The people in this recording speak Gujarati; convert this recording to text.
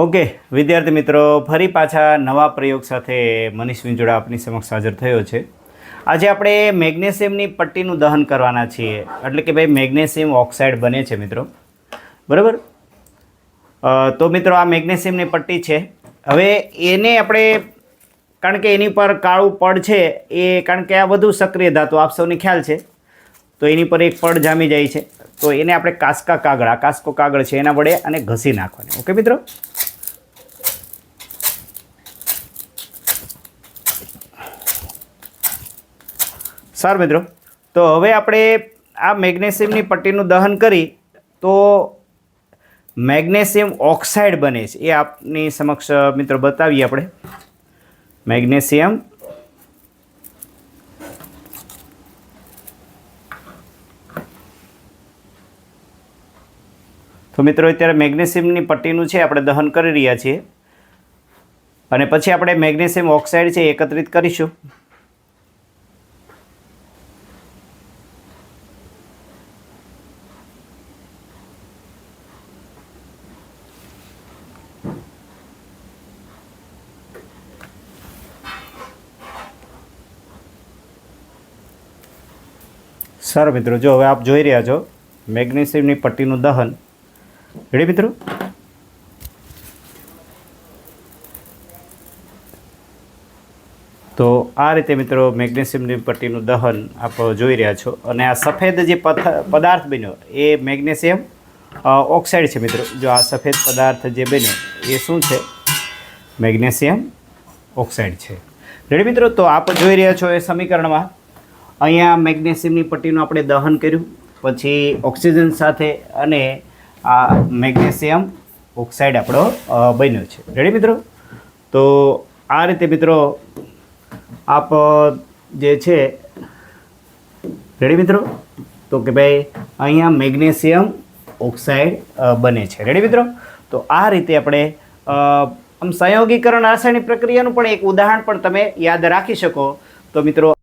ઓકે, વિદ્યાર્થી મિત્રો, ફરી પાછા નવા પ્રયોગ સાથે મનીષ વિંજોડા આપની સમક્ષ હાજર થયો છે. આજે આપણે મેગ્નેશિયમની પટ્ટીનું દહન કરવાના છીએ. એટલે કે ભાઈ, મેગ્નેશિયમ ઓક્સાઇડ બને છે મિત્રો. બરાબર? તો મિત્રો, આ મેગ્નેશિયમની પટ્ટી છે. હવે એને આપણે, કારણ કે એની પર કાળું પડ છે, એ કારણ કે આ વધુ સક્રિય ધાતુ, આપ સૌને ખ્યાલ છે. તો એની પર એક પડ જામી જાય છે. તો એને આપણે કાસ્કા કાગળ, આ કાસ્કો કાગળ છે એના વડે અને ઘસી નાખવાની. ઓકે મિત્રો? સારું મિત્રો. તો હવે આપણે આ મેગ્નેશિયમની પટ્ટીનું દહન કરી તો મેગ્નેશિયમ ઓક્સાઇડ બને છે. એ આપની સમક્ષ, મિત્રો, બતાવીએ આપણે. મેગ્નેશિયમ તો મિત્રો, અત્યારે મેગ્નેશિયમની પટ્ટીનું છે, આપણે દહન કરી રહ્યા છીએ. અને પછી આપણે મેગ્નેશિયમ ઓક્સાઇડ છે એકત્રિત કરીશું. સારું મિત્રો, જો હવે આપ જોઈ રહ્યા છો, મેગ્નેશિયમની પટ્ટીનું દહન. રેડી મિત્રો? તો આ રીતે મિત્રો મેગ્નેશિયમની પટ્ટીનું દહન આપ જોઈ રહ્યા છો અને આ સફેદ જે પદાર્થ બન્યો, એ મેગ્નેશિયમ ઓક્સાઇડ છે મિત્રો. જો આ સફેદ પદાર્થ જે બન્યો, એ શું છે? મેગ્નેશિયમ ઓક્સાઇડ છે. રેડી મિત્રો? તો આપ જોઈ રહ્યા છો એ સમીકરણમાં. અહીંયા મેગ્નેશિયમની પટ્ટીનું આપણે દહન કર્યું, પછી ઓક્સિજન સાથે અને આ મેગ્નેશિયમ ઓક્સાઇડ આપણો બન્યો છે. રેડી મિત્રો? તો આ રીતે મિત્રો આપ જે છે રેડી મિત્રો? તો કે ભાઈ અહીંયા મેગ્નેશિયમ ઓક્સાઇડ બને છે. રેડી મિત્રો? તો આ રીતે આપણે આમ સંયોગીકરણ રાસાયણિક પ્રક્રિયાનું પણ એક ઉદાહરણ પણ તમે યાદ રાખી શકો. તો મિત્રો